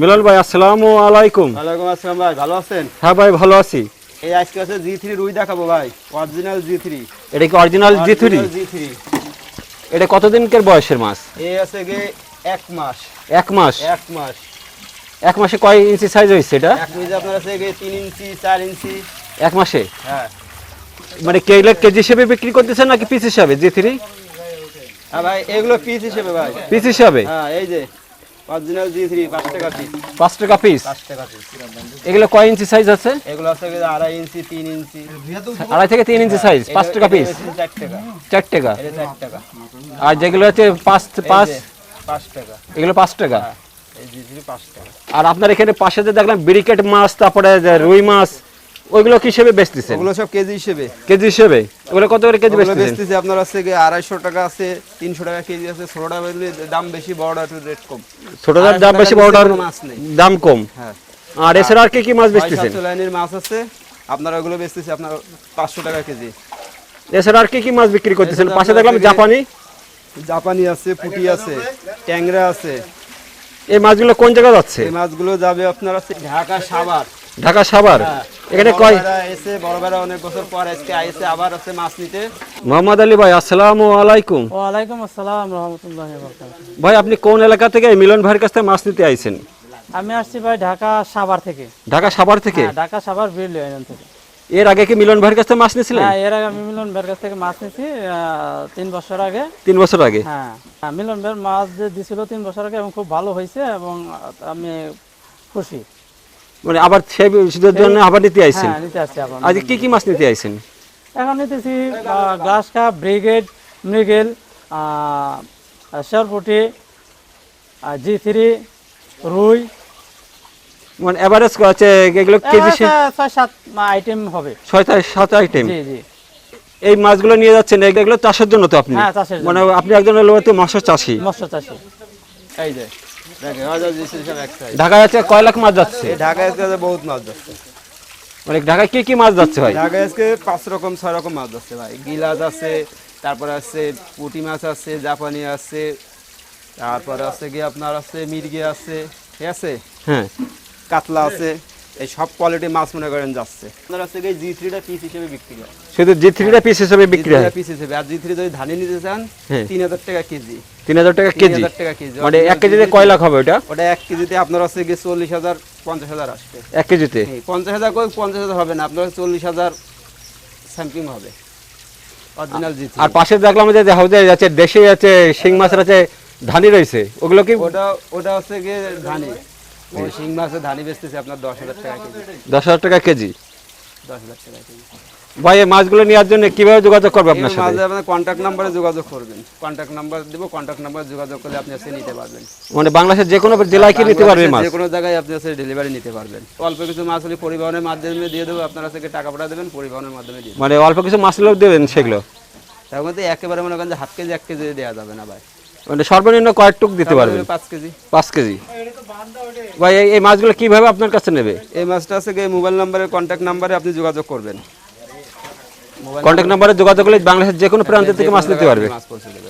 মিলন ভাই আসসালামু আলাইকুম। ওয়ালাইকুম আসসালাম ভাই ভালো আছেন? হ্যাঁ ভাই ভালো আছি। এই আজকে আছে জি থ্রি রুই দেখাবো ভাই অরিজিনাল জি থ্রি। এটা কি original G three? G three. এটা কতদিনকার বয়সের মাছ? এই আছে গে এক মাস। এক মাস? এক মাস। এক মাসে কয় ইঞ্চি সাইজ হয়েছে এটা? এক মিনিট আপনার আছে গে তিন ইঞ্চি চার ইঞ্চি। এক মাসে? হ্যাঁ। মানে কেলে কেজি হিসেবে বিক্রি করতেছেন নাকি পিস হিসাবে জি থ্রি? হ্যাঁ ভাই এগুলো পিস হিসেবে ভাই। পিস হিসাবে? হ্যাঁ এই যে। অরিজিনাল জি থ্রি পাঁচ টাকা পিস পাঁচ টাকা পিস পাঁচ টাকা পিস এগুলো কয় ইঞ্চি সাইজ আছে? এগুলো আছে আড়াই ইঞ্চি তিন ইঞ্চি। আড়াই থেকে তিন ইঞ্চি সাইজ পাঁচ টাকা পিস চার টাকা। চার টাকা? টাকা। আর যেগুলো হচ্ছে পাঁচ পাঁচ পাঁচ টাকা। এগুলো পাঁচ টাকা? হ্যাঁ পাঁচ টাকা। আর আপনার এখানে পাশে যে দেখলাম ব্রিকেট মাছ তারপরে রুই মাছ ওইগুলো কি হিসেবে বেচতেছেন? ওগুলো সব কেজি হিসেবে। কেজি হিসেবে? ওগুলো কত করে কেজি বেচতেছেন? বেচতেছি আপনার আছে গিয়ে আড়াইশো টাকা আছে তিনশো টাকা কেজি আছে। ছোটটা দাম বেশি বড়টা একটু রেট কম। ছোটটার দাম বেশি বড়টার মাছ নেই। দাম কম। হ্যাঁ। আর এছাড়া আর কি কি মাছ বেচতেছেন? লাইনের মাছ আছে। আপনারা ওগুলো বেচতেছি আপনার পাঁচশো টাকা কেজি। এছাড়া আর কি কি মাছ বিক্রি করতেছেন? পাশে দেখলাম জাপানি। জাপানি আছে পুঁটি আছে ট্যাংরা আছে। এই মাছগুলো কোন জায়গায় যাচ্ছে? এই মাছগুলো যাবে আপনার আছে ঢাকা সাভার। ঢাকা সাভার? হ্যাঁ। এখানে কয়? এসে বড় ভাইরা অনেক বছর পর আজকে আইসে আবার আছে মাছ নিতে। মোহাম্মদ আলী ভাই আসসালামু আলাইকুম। ওয়ালাইকুম আসসালাম রহমতুল্লাহ ভাই আপনি কোন এলাকা থেকে মিলন ভাইয়ের কাছ থেকে মাছ নিতে আইছেন? আমি আসছি ভাই ঢাকা সাভার থেকে। ঢাকা সাভার থেকে? হ্যাঁ, ঢাকা সাভার বিল ইউনিয়ন থেকে। এর আগে কি মিলন ভাইয়ের কাছ থেকে মাছ নিয়েছিলেন? হ্যাঁ এর আগে আমি মিলন ভাইয়ের কাছ থেকে মাছ নিয়েছি তিন বছর আগে। তিন বছর আগে? হ্যাঁ হ্যাঁ, মিলন ভাইয়ের মাছ যে দিছিল তিন বছর আগে এবং খুব ভালো হয়েছে এবং আমি খুশি। মানে আবার সেই শীতের জন্য আবার নিতে আইছেন? হ্যাঁ নিতে আসছি এখন আজকে কি কি মাছ নিতে আইছেন? এখন নিতেছি গ্লাস কাপ ব্রিগেড মৃগেল শেরপুটি জি থ্রি রুই। মানে এভারেজ আছে এগুলো কেজি ছয় সাত আইটেম হবে। ছয় সাত আইটেম জি জি। এই মাছগুলো নিয়ে যাচ্ছেন এগুলো চাষের জন্য তো আপনি? হ্যাঁ। মানে আপনি একজন হলো তো মৎস্য চাষী। মৎস্য চাষি। এই যে। ঢাকায় আছে কয় লাখ মাছ যাচ্ছে? ঢাকা আজকে বহুত মাছ যাচ্ছে। মানে ঢাকায় কি কি মাছ যাচ্ছে ভাই? ঢাকায় আজকে পাঁচ রকম ছয় রকম মাছ যাচ্ছে ভাই। গিলাস আছে তারপরে আছে পুঁটি মাছ আছে জাপানি আছে তারপর আছে কি আপনার আছে মির্গি আছে ঠিক আছে? হ্যাঁ। কাতলা আছে। এই সব কোয়ালিটি মাছ মনে করেন যাচ্ছে। আপনার আছে কি জি থ্রিটা পিস হিসেবে বিক্রি হয়। শুধু জি থ্রিটা পিস হিসেবে বিক্রি হয়? পিস হিসেবে। আর জি থ্রি যদি ধানি নিতে চান হ্যাঁ। তিন হাজার টাকা কেজি। তিন হাজার টাকা কেজি? টাকা কেজি। মানে এক কেজিতে কয় লাখ হবে ওটা? ওটা এক কেজিতে আপনার আছে কি চল্লিশ হাজার পঞ্চাশ হাজার আসবে। এক কেজিতে? পঞ্চাশ হাজার করে পঞ্চাশ হাজার হবে না। আপনার চল্লিশ হাজার স্যাম্পিং হবে। অরিজিনাল জি আর পাশে দেখলাম যে হাউজে আছে দেশে আছে শিং মাছের আছে ধানি রয়েছে। ওগুলো কি ওটা ওটা হচ্ছে গিয়ে ধানি। ওই শিং মাছের ধানি বেচতেছে আপনার দশ হাজার টাকা কেজি। দশ হাজার টাকা কেজি? দশ হাজার টাকা কেজি। ভাই এই মাছগুলো নেওয়ার জন্য কীভাবে যোগাযোগ করবে আপনার সাথে? মাঝে আপনার কন্ট্যাক্ট নাম্বারে যোগাযোগ করবেন। কন্ট্যাক্ট নাম্বার দিব কন্ট্যাক্ট নাম্বারে যোগাযোগ করলে আপনি এসে নিতে পারবেন। মানে বাংলাদেশের যে কোনো জেলায় কি নিতে পারবে মাছ? যে কোনো জায়গায় আপনি এসে ডেলিভারি নিতে পারবেন। অল্প কিছু মাছ হলে পরিবহনের মাধ্যমে দিয়ে দেবো আপনারা থেকে টাকা পাঠা দেবেন পরিবহনের মাধ্যমে দিয়ে মানে অল্প কিছু মাছ হলেও দেবেন সেগুলো? তার মধ্যে একেবারে মনে করেন যে হাফ কেজি এক কেজি দেওয়া যাবে না ভাই। মানে সর্বনিম্ন কয়েক টুক দিতে পারবেন। পাঁচ কেজি। পাঁচ কেজি। ভাই এই- মাছগুলো কীভাবে আপনার কাছে নেবে? এই মাছটা আছে গিয়ে মোবাইল নাম্বারে কন্ট্যাক্ট নাম্বারে আপনি যোগাযোগ করবেন। কন্টাক্ট কন্ট্যাক্ট নাম্বারে যোগাযোগ করলে বাংলাদেশের যে কোনো প্রান্ত থেকে মাছ নিতে পারবে। মাছ পৌঁছে দেবে।